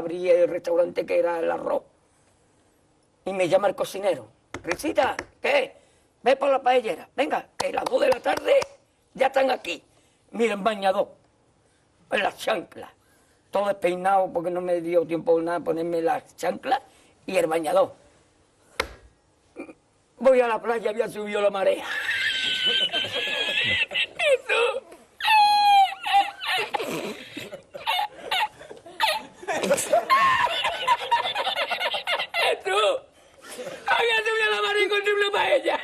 abrí el restaurante que era el arroz. Y me llama el cocinero. Risita, ¿qué? Ve por la paellera. Venga, que las dos de la tarde ya están aquí. Miren, bañador. En las chanclas. Todo despeinado porque no me dio tiempo nada ponerme las chanclas y el bañador. Voy a la playa, había subido la marea. itu Hanya tuh dalam hari kuntum pak aja.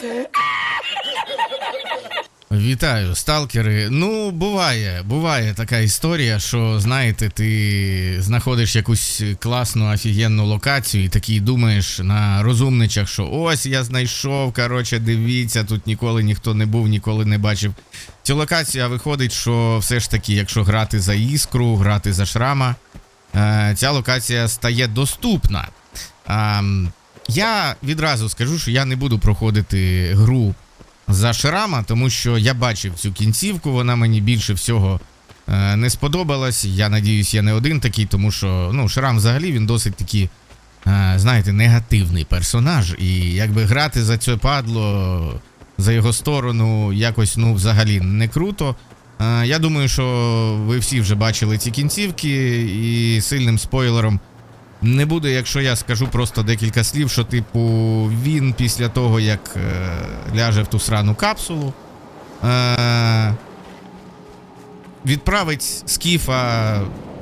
Itu. Вітаю, сталкери. Ну, буває, буває така історія, що знаєте, ти знаходиш якусь класну офігенну локацію і такий думаєш на розумничах, що ось я знайшов. Коротше, дивіться, тут ніколи ніхто не був, ніколи не бачив. Цю локацію виходить, що все ж таки, якщо грати за іскру, грати за шрама, е, ця локація стає доступна. Я відразу скажу, що я не буду проходити гру за Шрама, тому що я бачив цю кінцівку, вона мені більше всього е, не сподобалась. Я надіюсь, я не один такий, тому що ну, Шрам взагалі він досить такий, е, знаєте, негативний персонаж. І якби грати за це падло за його сторону якось ну, взагалі не круто. Е, я думаю, що ви всі вже бачили ці кінцівки, і сильним спойлером не буде, якщо я скажу просто декілька слів, що, типу, він після того, як е, ляже в ту срану капсулу, е, відправить скіфа,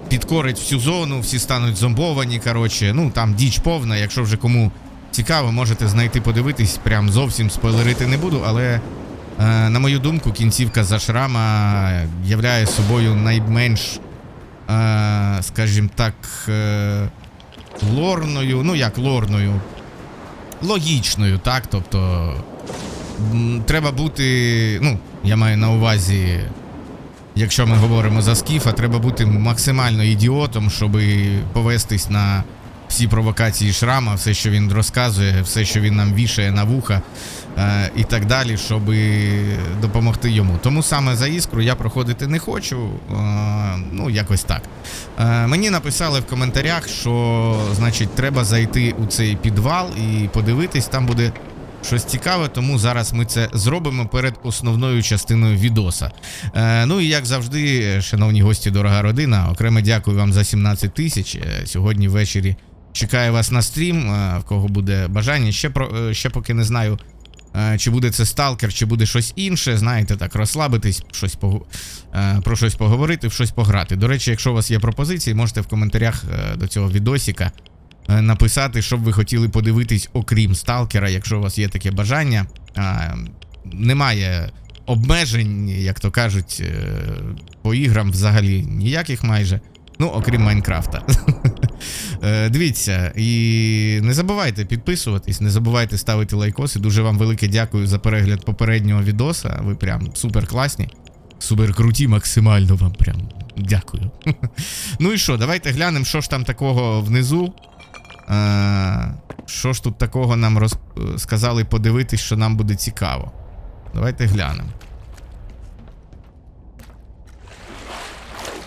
підкорить всю зону, всі стануть зомбовані. Коротше, ну там діч повна. Якщо вже кому цікаво, можете знайти, подивитись. Прям зовсім спойлерити не буду, але. е, На мою думку, кінцівка за шрама являє собою найменш, е, скажімо так, е, лорною, ну як лорною, логічною, так? Тобто треба бути, ну, я маю на увазі, якщо ми говоримо за скіфа, треба бути максимально ідіотом, щоб повестись на всі провокації шрама, все, що він розказує, все, що він нам вішає на вуха і так далі, щоб допомогти йому. Тому саме за іскру я проходити не хочу. Е, ну, якось так. Е, мені написали в коментарях, що значить треба зайти у цей підвал і подивитись, там буде щось цікаве, тому зараз ми це зробимо перед основною частиною відоса. Е, ну і як завжди, шановні гості, дорога родина, окремо дякую вам за 17 тисяч. Е, Сьогодні ввечері чекаю вас на стрім, е, в кого буде бажання. Ще про е, ще поки не знаю. Е, Чи буде це сталкер, чи буде щось інше, знаєте, так, розслабитись, щось пого- е, про щось поговорити, в щось пограти. До речі, якщо у вас є пропозиції, можете в коментарях е, до цього відосіка написати, що б ви хотіли подивитись, окрім сталкера, якщо у вас є таке бажання. Немає обмежень, як то кажуть, по іграм взагалі ніяких майже. Ну, окрім Майнкрафта. Е, Дивіться, і не забувайте підписуватись, не забувайте ставити лайкоси. Дуже вам велике дякую за перегляд попереднього відоса. Ви прям супер класні, супер круті, максимально вам прям дякую. Ну і що, давайте глянемо, що ж там такого внизу. Е, Що ж тут такого нам роз... сказали подивитись, що нам буде цікаво. Давайте глянемо.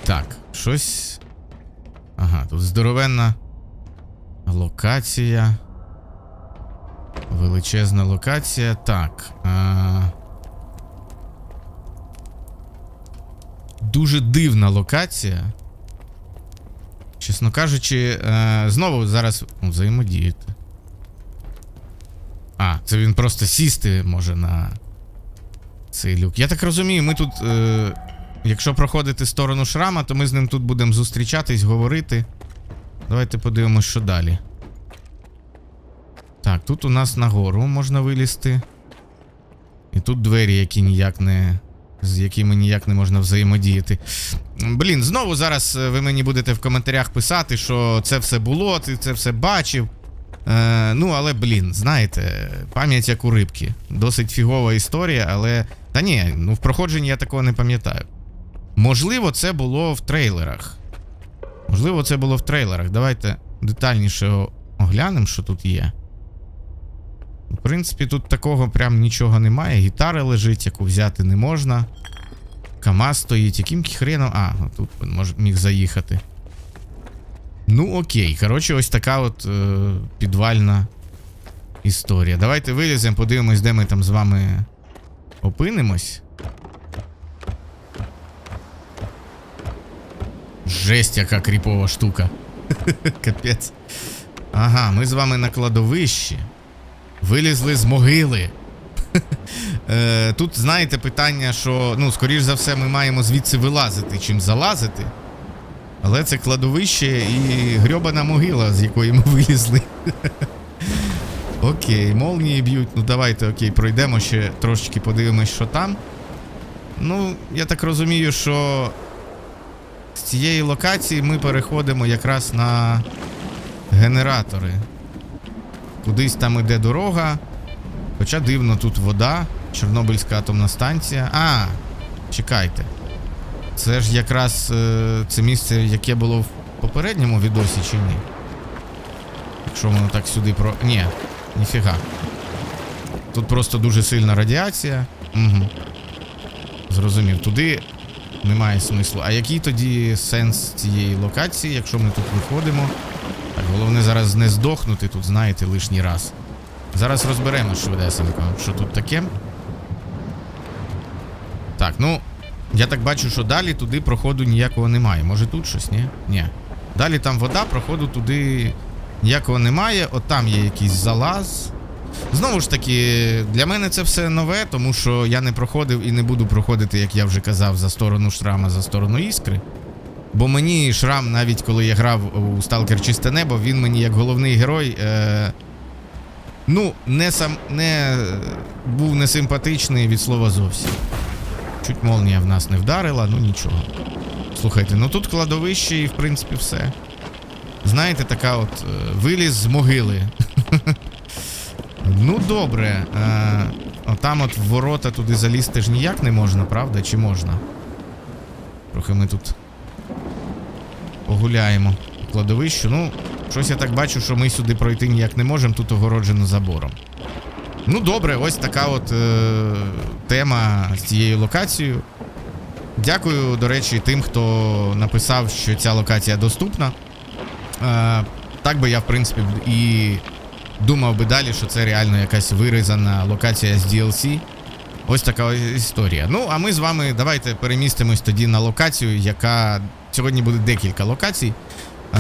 Так, щось. Тут здоровенна локація. Величезна локація. Так. А... Дуже дивна локація. Чесно кажучи, е, знову зараз взаємодіяти. А, це він просто сісти може на цей люк. Я так розумію, ми тут. Е, якщо проходити сторону шрама, то ми з ним тут будемо зустрічатись, говорити. Давайте подивимось, що далі. Так, тут у нас нагору можна вилізти. І тут двері, які ніяк не. З якими ніяк не можна взаємодіяти. Блін, знову зараз е, ви мені будете в коментарях писати, що це все було, ти це все бачив. Е, ну, але, блін, знаєте, пам'ять як у рибки. Досить фігова історія, але. Та ні, ну в проходженні я такого не пам'ятаю. Можливо, це було в трейлерах. Можливо, це було в трейлерах. Давайте детальніше оглянемо, що тут є. В принципі, тут такого прям нічого немає. Гітара лежить, яку взяти не можна. КАМАЗ стоїть. Яким хреном. А, ну, тут він мож, міг заїхати. Ну, окей. Коротше, ось така от е, підвальна історія. Давайте виліземо, подивимось, де ми там з вами опинимось. Жесть, яка кріпова штука. Капець. Ага, ми з вами на кладовищі. Вилізли з могили. Е, Тут, знаєте, питання, що, ну, скоріш за все, ми маємо звідси вилазити, чим залазити. Але це кладовище і грьобана могила, з якої ми вилізли. Окей, молнії б'ють. Ну давайте, окей, пройдемо ще трошечки подивимось, що там. Ну, я так розумію, що з цієї локації ми переходимо якраз на генератори. Кудись там іде дорога. Хоча дивно, тут вода, Чорнобильська атомна станція. А, чекайте. Це ж якраз е, це місце, яке було в попередньому відосі, чи ні? Якщо воно так сюди про. Ні, ніфіга. Тут просто дуже сильна радіація. Угу. Зрозумів, туди немає смислу. А який тоді сенс цієї локації, якщо ми тут виходимо? Так, головне зараз не здохнути тут, знаєте, лишній раз. Зараз розберемо швидесенько, що тут таке. Так, ну. Я так бачу, що далі туди проходу ніякого немає. Може тут щось, ні? Ні. Далі там вода, проходу туди ніякого немає. От там є якийсь залаз. Знову ж таки, для мене це все нове, тому що я не проходив і не буду проходити, як я вже казав, за сторону шрама, за сторону іскри. Бо мені шрам, навіть коли я грав у Сталкер Чисте Небо, він мені як головний герой. Е- ну, не сам не був несимпатичний від слова зовсім. Чуть молнія в нас не вдарила, ну нічого. Слухайте, ну тут кладовище і в принципі все. Знаєте, така от е, виліз з могили. ну добре. Е, отам от ворота туди залізти ж ніяк не можна, правда? Чи можна? Трохи ми тут погуляємо по кладовищу. Ну, щось я так бачу, що ми сюди пройти ніяк не можемо, тут огороджено забором. Ну, добре, ось така от е, тема з цією локацією. Дякую, до речі, тим, хто написав, що ця локація доступна. Е, так би я, в принципі, і думав би далі, що це реально якась вирізана локація з DLC. Ось така історія. Ну, а ми з вами давайте перемістимось тоді на локацію, яка сьогодні буде декілька локацій, е,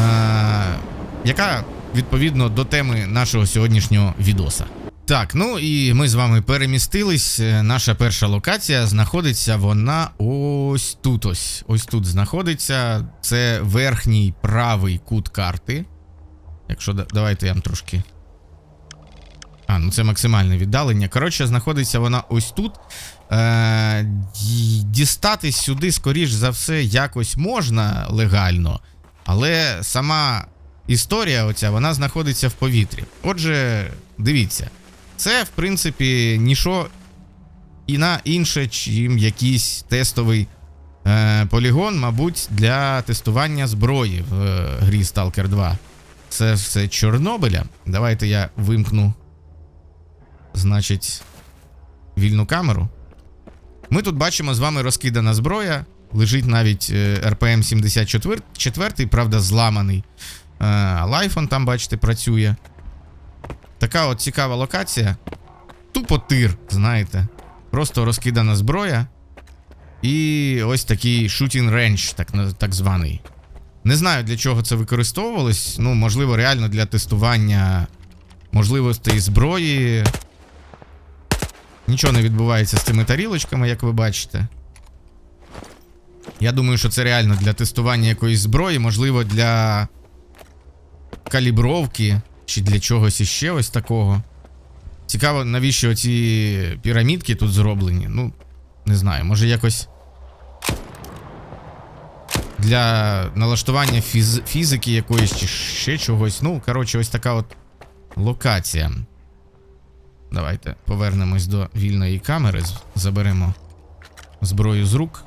яка відповідно до теми нашого сьогоднішнього відоса. Так, ну і ми з вами перемістились. Наша перша локація знаходиться вона ось тут. Ось ось тут знаходиться. Це верхній правий кут карти. Якщо давайте я вам трошки. А, ну це максимальне віддалення. Коротше, знаходиться вона ось тут. Е, дістатись сюди, скоріш за все, якось можна легально, але сама історія оця, вона знаходиться в повітрі. Отже, дивіться, це, в принципі, ніщо і на інше, чим якийсь тестовий е, полігон, мабуть, для тестування зброї в е, грі Stalker 2. Це все Чорнобиля. Давайте я вимкну, значить, вільну камеру. Ми тут бачимо з вами розкидана зброя. Лежить навіть РПМ 74, правда, зламаний. Е, лайфон там, бачите, працює. Така от цікава локація. Тупо тир, знаєте. Просто розкидана зброя. І ось такий shooting range, так, так званий. Не знаю, для чого це використовувалось. Ну, можливо, реально для тестування можливостей зброї. Нічого не відбувається з цими тарілочками, як ви бачите. Я думаю, що це реально для тестування якоїсь зброї, можливо, для калібровки чи для чогось іще ось такого. Цікаво, навіщо ці пірамідки тут зроблені. Ну, не знаю, може якось. Для налаштування фіз... фізики якоїсь чи ще чогось. Ну, коротше, ось така от локація. Давайте повернемось до вільної камери, заберемо зброю з рук.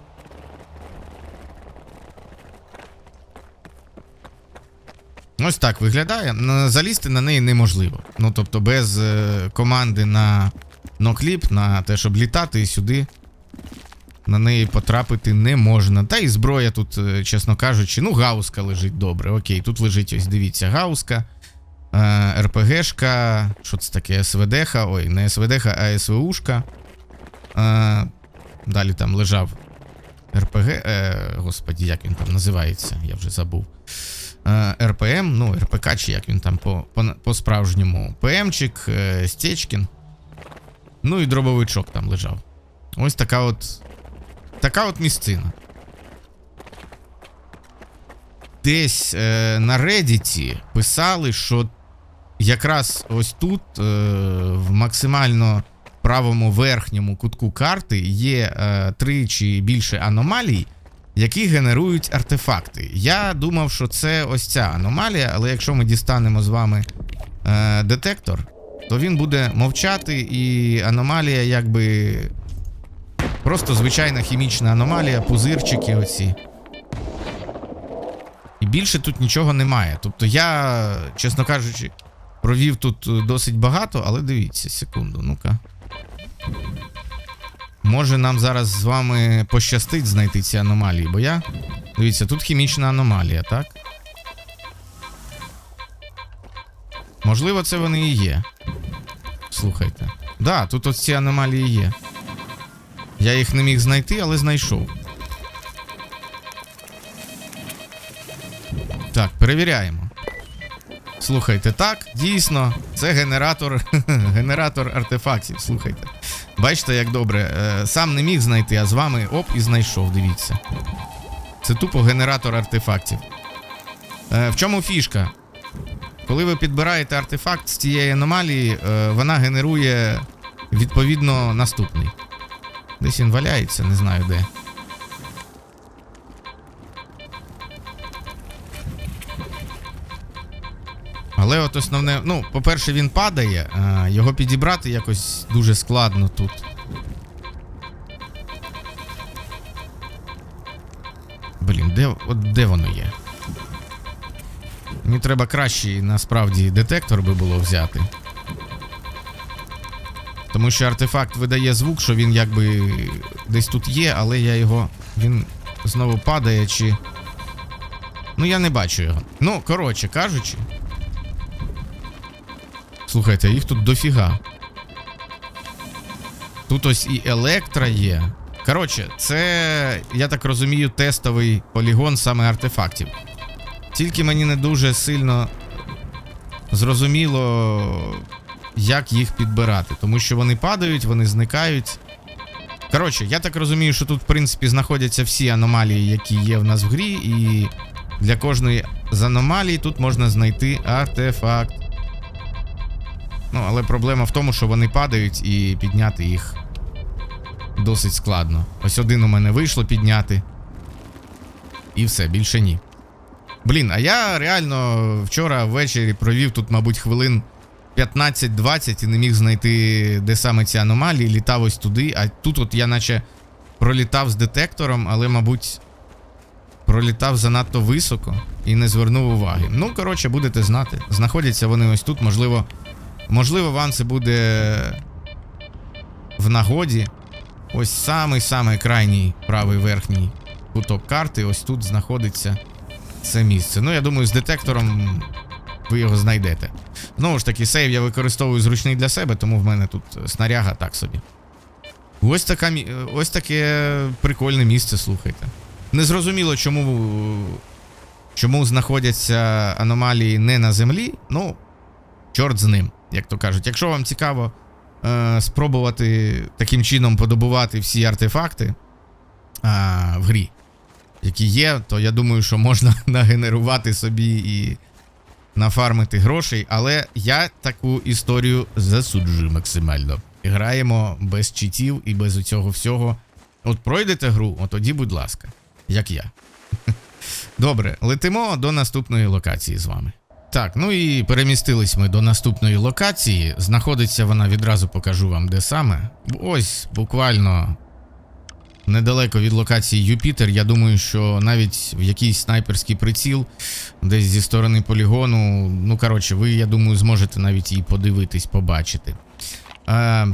Ось так виглядає. Залізти на неї неможливо. Ну, тобто, без е, команди на нокліп, на те, щоб літати і сюди. На неї потрапити не можна. Та і зброя тут, е, чесно кажучи, ну, гауска лежить добре. Окей, тут лежить ось, дивіться, гауска, РПГшка, що це таке? СВДха, ой, не СВДха, а СВУшка. Е, далі там лежав РПГ. Е, господі, як він там називається, я вже забув. Е, РПМ, ну, РПК, чи як він там по, по, по-справжньому. ПМчик, е, Стечкін. Ну і дробовичок там лежав. Ось така от. Така от місцина. Десь е, на Reddit писали, що якраз ось тут, е, в максимально правому верхньому кутку карти, є е, три чи більше аномалій, які генерують артефакти. Я думав, що це ось ця аномалія, але якщо ми дістанемо з вами е, детектор, то він буде мовчати, і аномалія якби. Просто звичайна хімічна аномалія, пузирчики оці. І більше тут нічого немає. Тобто я, чесно кажучи, провів тут е, досить багато, але дивіться, секунду, ну-ка. Може нам зараз з вами пощастить знайти ці аномалії, бо я. Дивіться, тут хімічна аномалія, так? Можливо, це вони і є. Слухайте. Да, тут ось ці аномалії є. Я їх не міг знайти, але знайшов. Так, перевіряємо. Слухайте, так, дійсно, це генератор, генератор артефактів. Слухайте. Бачите, як добре. Е, Сам не міг знайти, а з вами оп і знайшов, дивіться. Це тупо генератор артефактів. Е, В чому фішка? Коли ви підбираєте артефакт з цієї аномалії, е, вона генерує відповідно наступний. Десь він валяється, не знаю де. Але от основне, ну, по-перше, він падає, а його підібрати якось дуже складно тут. Блін, де, от де воно є? Мені треба кращий насправді детектор би було взяти. Тому що артефакт видає звук, що він якби десь тут є, але я його. Він знову падає чи. Ну, я не бачу його. Ну, коротше кажучи. Слухайте, їх тут дофіга. Тут ось і електра є. Коротше, це, я так розумію, тестовий полігон саме артефактів. Тільки мені не дуже сильно зрозуміло, як їх підбирати. Тому що вони падають, вони зникають. Коротше, я так розумію, що тут, в принципі, знаходяться всі аномалії, які є в нас в грі, і для кожної з аномалій тут можна знайти артефакт. Ну, але проблема в тому, що вони падають і підняти їх досить складно. Ось один у мене вийшло підняти. І все, більше ні. Блін, а я реально вчора ввечері провів тут, мабуть, хвилин 15-20 і не міг знайти, де саме ці аномалії, літав ось туди, а тут от я наче пролітав з детектором, але, мабуть, пролітав занадто високо і не звернув уваги. Ну, коротше, будете знати. Знаходяться вони ось тут, можливо. Можливо, вам це буде в нагоді. Ось самий-самий крайній правий верхній куток карти. Ось тут знаходиться це місце. Ну, я думаю, з детектором ви його знайдете. Знову ж таки, сейв я використовую зручний для себе, тому в мене тут снаряга так собі. Ось, така, ось таке прикольне місце, слухайте. Незрозуміло, чому, чому знаходяться аномалії не на землі. Ну, чорт з ним, як то кажуть. Якщо вам цікаво е, спробувати таким чином подобувати всі артефакти а, в грі, які є, то я думаю, що можна нагенерувати собі і нафармити грошей. Але я таку історію засуджую максимально. Граємо без читів і без цього всього. От пройдете гру, от тоді, будь ласка, як я. Добре, летимо до наступної локації з вами. Так, ну і перемістились ми до наступної локації. Знаходиться вона відразу покажу вам, де саме. Ось буквально недалеко від локації Юпітер. Я думаю, що навіть в якийсь снайперський приціл, десь зі сторони полігону. Ну, коротше, ви, я думаю, зможете навіть її подивитись, побачити. Е,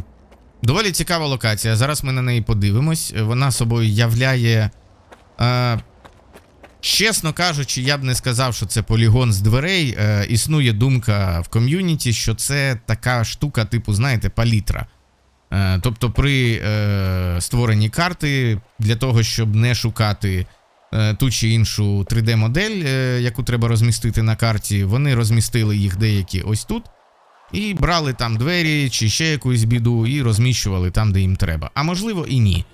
Доволі цікава локація. Зараз ми на неї подивимось. Вона собою являє. Е, чесно кажучи, я б не сказав, що це полігон з дверей. Е, існує думка в ком'юніті, що це така штука, типу, знаєте, палітра. Е, тобто, при е, створенні карти для того, щоб не шукати е, ту чи іншу 3D-модель, е, яку треба розмістити на карті, вони розмістили їх деякі ось тут. І брали там двері чи ще якусь біду, і розміщували там, де їм треба. А можливо і ні.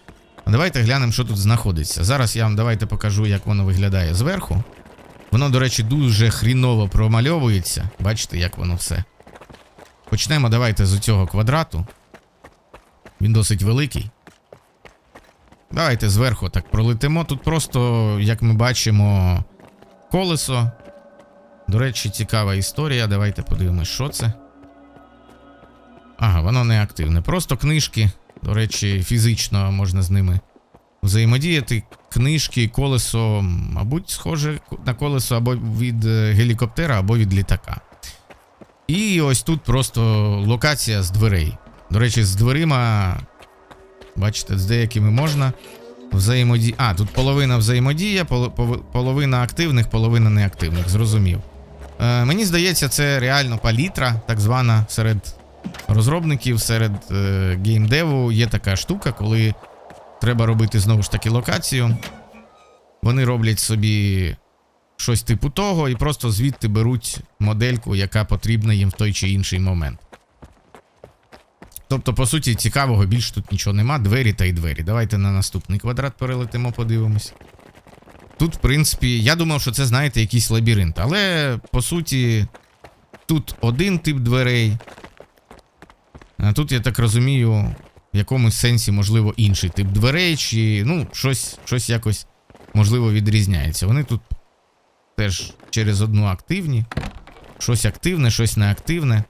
Давайте глянемо, що тут знаходиться. Зараз я вам давайте покажу, як воно виглядає зверху. Воно, до речі, дуже хріново промальовується. Бачите, як воно все. Почнемо давайте з цього квадрату. Він досить великий. Давайте зверху так пролетимо. Тут просто, як ми бачимо, колесо. До речі, цікава історія. Давайте подивимось, що це. Ага, воно не активне. Просто книжки. До речі, фізично можна з ними взаємодіяти. Книжки, колесо, мабуть, схоже на колесо або від е, гелікоптера, або від літака. І ось тут просто локація з дверей. До речі, з дверима, бачите, з деякими можна взаємодіяти. А, тут половина взаємодія, пов- половина активних, половина неактивних. Зрозумів. Е, мені здається, це реально палітра, так звана серед розробників, серед е, геймдеву є така штука, коли треба робити знову ж таки локацію. Вони роблять собі щось типу того і просто звідти беруть модельку, яка потрібна їм в той чи інший момент. Тобто, по суті, цікавого більше тут нічого нема. Двері та й двері. Давайте на наступний квадрат перелетимо, подивимось. Тут, в принципі, я думав, що це, знаєте, якийсь лабіринт. Але по суті, тут один тип дверей. Тут, я так розумію, в якомусь сенсі, можливо, інший тип дверей, чи ну, щось, щось якось можливо відрізняється. Вони тут теж через одну активні. Щось активне, щось неактивне.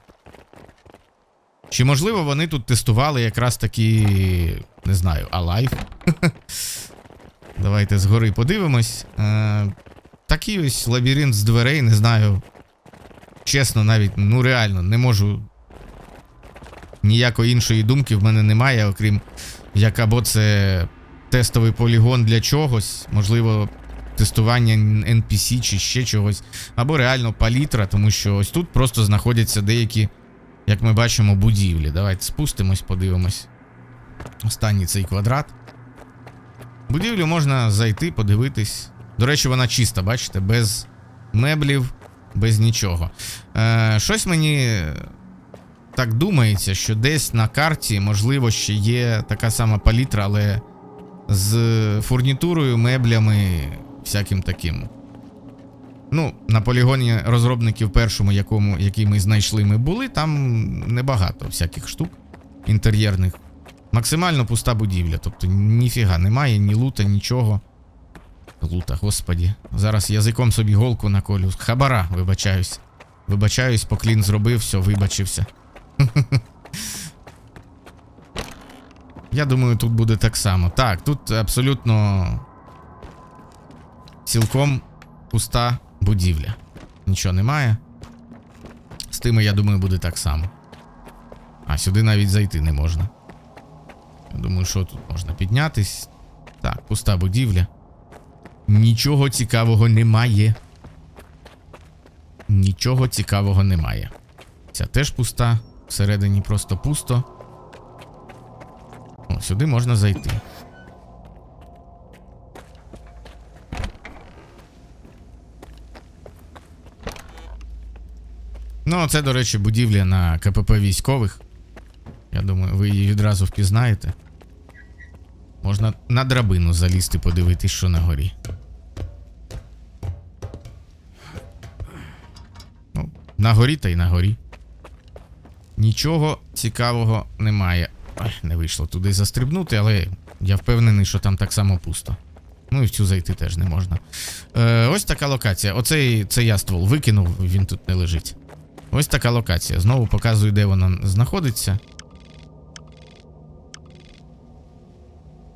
Чи можливо вони тут тестували якраз такі, не знаю, Alive? Давайте згори подивимось. Е, такий ось лабіринт з дверей, не знаю. Чесно, навіть, ну реально, не можу. Ніякої іншої думки в мене немає, окрім як або це тестовий полігон для чогось, можливо, тестування NPC чи ще чогось, або реально палітра, тому що ось тут просто знаходяться деякі, як ми бачимо, будівлі. Давайте спустимось, подивимось. Останній цей квадрат. Будівлю можна зайти, подивитись. До речі, вона чиста, бачите, без меблів, без нічого. Е, щось мені так думається, що десь на карті, можливо, ще є така сама палітра, але з фурнітурою, меблями, всяким таким. Ну, на полігоні розробників першому, якому, який ми знайшли, ми були, там небагато всяких штук інтер'єрних. Максимально пуста будівля. Тобто ніфіга немає, ні лута, нічого. Лута, господі. Зараз язиком собі голку наколю. Хабара, вибачаюсь. Вибачаюсь, поклін зробив, все, вибачився. Я думаю, тут буде так само. Так, тут абсолютно цілком пуста будівля. Нічого немає. З тими, я думаю, буде так само. А сюди навіть зайти не можна. Я думаю, що тут можна піднятись. Так, пуста будівля. Нічого цікавого немає. Нічого цікавого немає. Ця теж пуста. Всередині просто пусто. О, сюди можна зайти. Ну, це, до речі, будівля на КПП військових. Я думаю, ви її відразу впізнаєте. Можна на драбину залізти, подивитись, що на горі. Ну, на горі та й на горі. Нічого цікавого немає. Ой, не вийшло туди застрибнути, але я впевнений, що там так само пусто. Ну і в цю зайти теж не можна. Е, ось така локація. Оцей це я ствол викинув, він тут не лежить. Ось така локація. Знову показую, де вона знаходиться.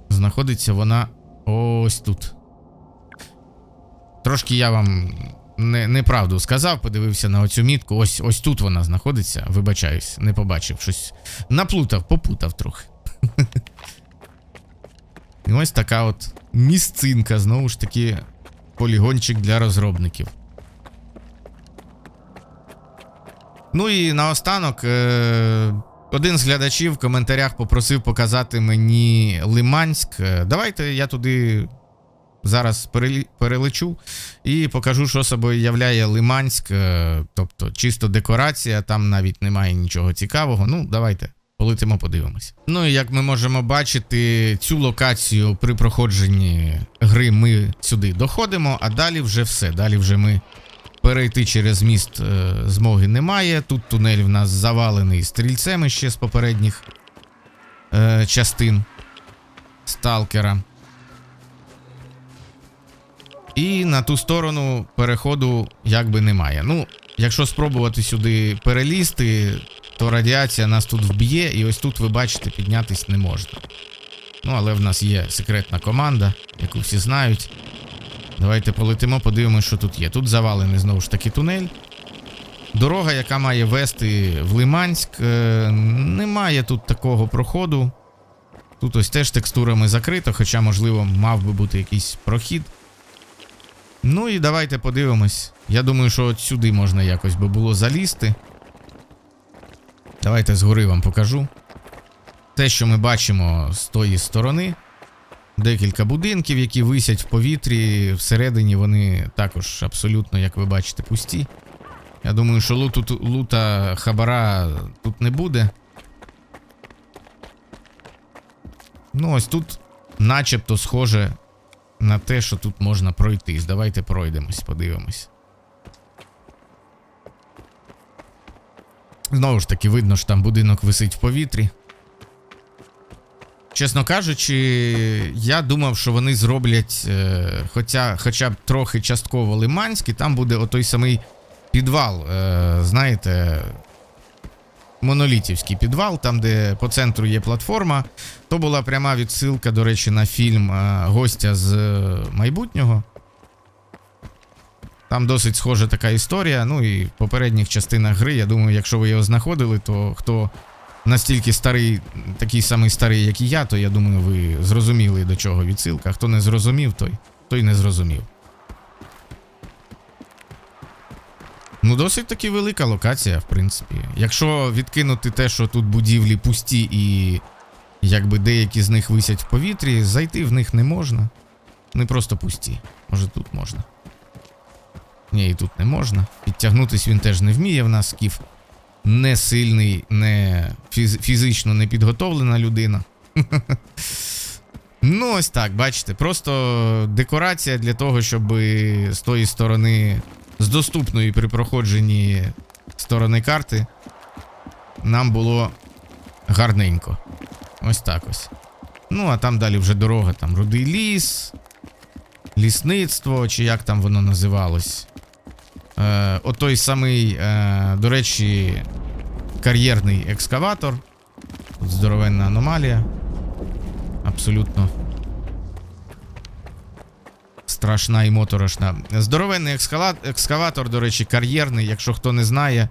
Знаходиться вона ось тут. Трошки я вам не, неправду сказав, подивився на оцю мітку. Ось ось тут вона знаходиться. Вибачаюсь, не побачив щось. Наплутав, попутав трохи. І ось така от місцинка, знову ж таки, полігончик для розробників. Ну і наостанок, е- один з глядачів в коментарях попросив показати мені Лиманськ. Е, Давайте я туди зараз перелечу і покажу, що собою являє Лиманськ. Е, Тобто, чисто декорація, там навіть немає нічого цікавого. Ну, давайте. Полетимо, подивимось. Ну і як ми можемо бачити, цю локацію при проходженні гри ми сюди доходимо, а далі вже все. Далі вже ми перейти через міст е, змоги немає. Тут тунель в нас завалений стрільцем ще з попередніх е, частин сталкера. І на ту сторону переходу якби немає. Ну, якщо спробувати сюди перелізти, то радіація нас тут вб'є, і ось тут ви бачите, піднятись не можна. Ну, але в нас є секретна команда, яку всі знають. Давайте полетимо, подивимося, що тут є. Тут завалений знову ж таки тунель. Дорога, яка має вести в Лиманськ, е, немає тут такого проходу. Тут ось теж текстурами закрито, хоча, можливо, мав би бути якийсь прохід. Ну і давайте подивимось. Я думаю, що от сюди можна якось би було залізти. Давайте згори вам покажу. Те, що ми бачимо з тої сторони. Декілька будинків, які висять в повітрі. Всередині вони також абсолютно, як ви бачите, пусті. Я думаю, що луту, ту- лута хабара тут не буде. Ну, ось тут, начебто, схоже на те, що тут можна пройтись. Давайте пройдемось, подивимось. Знову ж таки, видно, що там будинок висить в повітрі. Чесно кажучи, я думав, що вони зроблять е, хоча, хоча б трохи частково лиманський, там буде отой самий підвал, е, знаєте, монолітівський підвал, там, де по центру є платформа. То була пряма відсилка, до речі, на фільм е, гостя з е, майбутнього. Там досить схожа така історія. Ну і в попередніх частинах гри, я думаю, якщо ви його знаходили, то хто настільки старий, такий самий старий, як і я, то я думаю, ви зрозуміли до чого відсилка. Хто не зрозумів, той, той не зрозумів. Ну, досить таки велика локація, в принципі. Якщо відкинути те, що тут будівлі пусті і якби деякі з них висять в повітрі, зайти в них не можна. Вони просто пусті. Може тут можна. Ні, і тут не можна. Підтягнутись він теж не вміє в нас скіф. Не сильний, не фіз- фізично не підготовлена людина. ну, ось так, бачите. Просто декорація для того, щоб з тої сторони, з доступної при проходженні сторони карти, нам було гарненько. Ось так ось. Ну, а там далі вже дорога, там рудий ліс, лісництво, чи як там воно називалось. Е, отой самий, е, до речі, кар'єрний екскаватор. Здоровенна аномалія. Абсолютно. Страшна і моторошна. Здоровенний екскаватор, до речі, кар'єрний, якщо хто не знає.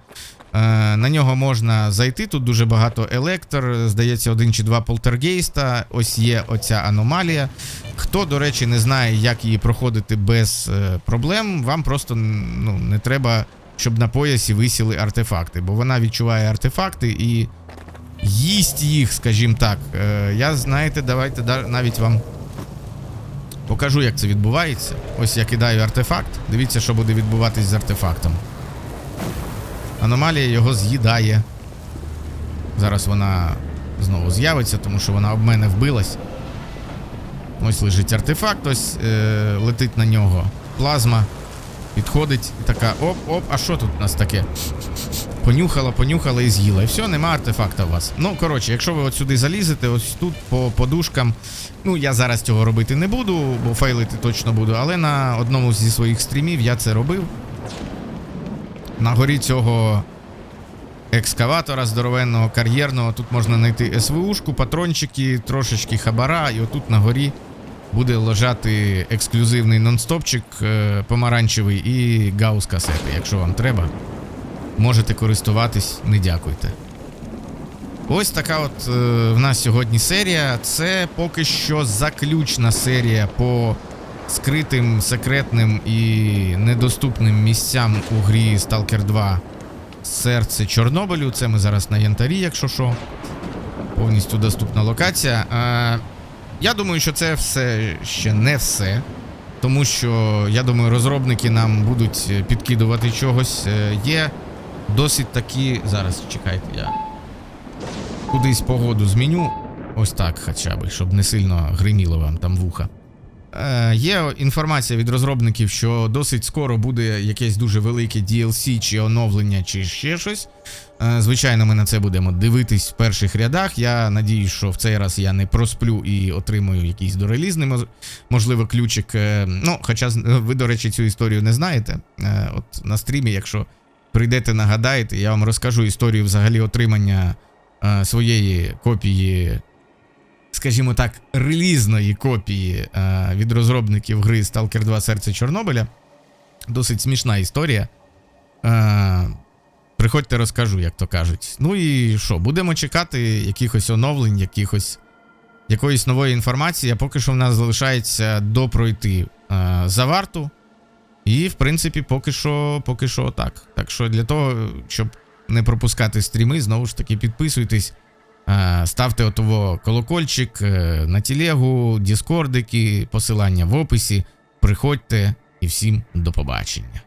Е, на нього можна зайти. Тут дуже багато електр, здається, один чи два полтергейста. Ось є оця аномалія. Хто, до речі, не знає, як її проходити без е, проблем, вам просто ну, не треба, щоб на поясі висіли артефакти, бо вона відчуває артефакти і їсть їх, скажімо так. Е, я, знаєте, давайте навіть вам покажу, як це відбувається. Ось я кидаю артефакт. Дивіться, що буде відбуватись з артефактом. Аномалія його з'їдає. Зараз вона знову з'явиться, тому що вона об мене вбилась. Ось лежить артефакт, ось е, летить на нього плазма. Підходить і така оп-оп, а що тут у нас таке? Понюхала, понюхала і з'їла. І все, нема артефакта у вас. Ну, коротше, якщо ви от сюди залізете, ось тут по подушкам. Ну, я зараз цього робити не буду, бо фейлити точно буду, але на одному зі своїх стрімів я це робив. На горі цього екскаватора здоровенного кар'єрного. Тут можна знайти СВУшку, патрончики, трошечки хабара, і отут на горі буде лежати ексклюзивний нонстопчик е, помаранчевий і гаус касети. Якщо вам треба, можете користуватись, не дякуйте. Ось така от е, в нас сьогодні серія. Це поки що заключна серія по скритим, секретним і недоступним місцям у грі Stalker 2 Серце Чорнобилю. Це ми зараз на Янтарі, якщо що. Повністю доступна локація. Е, я думаю, що це все ще не все. Тому що, я думаю, розробники нам будуть підкидувати чогось. Е, Є досить такі. Зараз чекайте, я кудись погоду зміню. Ось так, хоча б, щоб не сильно гриміло вам там вуха. Е, є інформація від розробників, що досить скоро буде якесь дуже велике DLC чи оновлення, чи ще щось. Е, звичайно, ми на це будемо дивитись в перших рядах. Я надіюсь, що в цей раз я не просплю і отримую якийсь дорелізний, можливо, ключик. Е, ну, хоча ви, до речі, цю історію не знаєте. Е, от на стрімі, якщо прийдете, нагадаєте, я вам розкажу історію взагалі отримання е, своєї копії скажімо так, релізної копії е, від розробників гри Stalker 2 Серце Чорнобиля. Досить смішна історія. Е, приходьте, розкажу, як то кажуть. Ну і що, будемо чекати якихось оновлень, якихось, якоїсь нової інформації. А поки що в нас залишається допройти е, заварту. І, в принципі, поки що, поки що так. Так що для того, щоб не пропускати стріми, знову ж таки, підписуйтесь. Е, Ставте отово колокольчик е, на телегу, діскордики, посилання в описі. Приходьте і всім до побачення.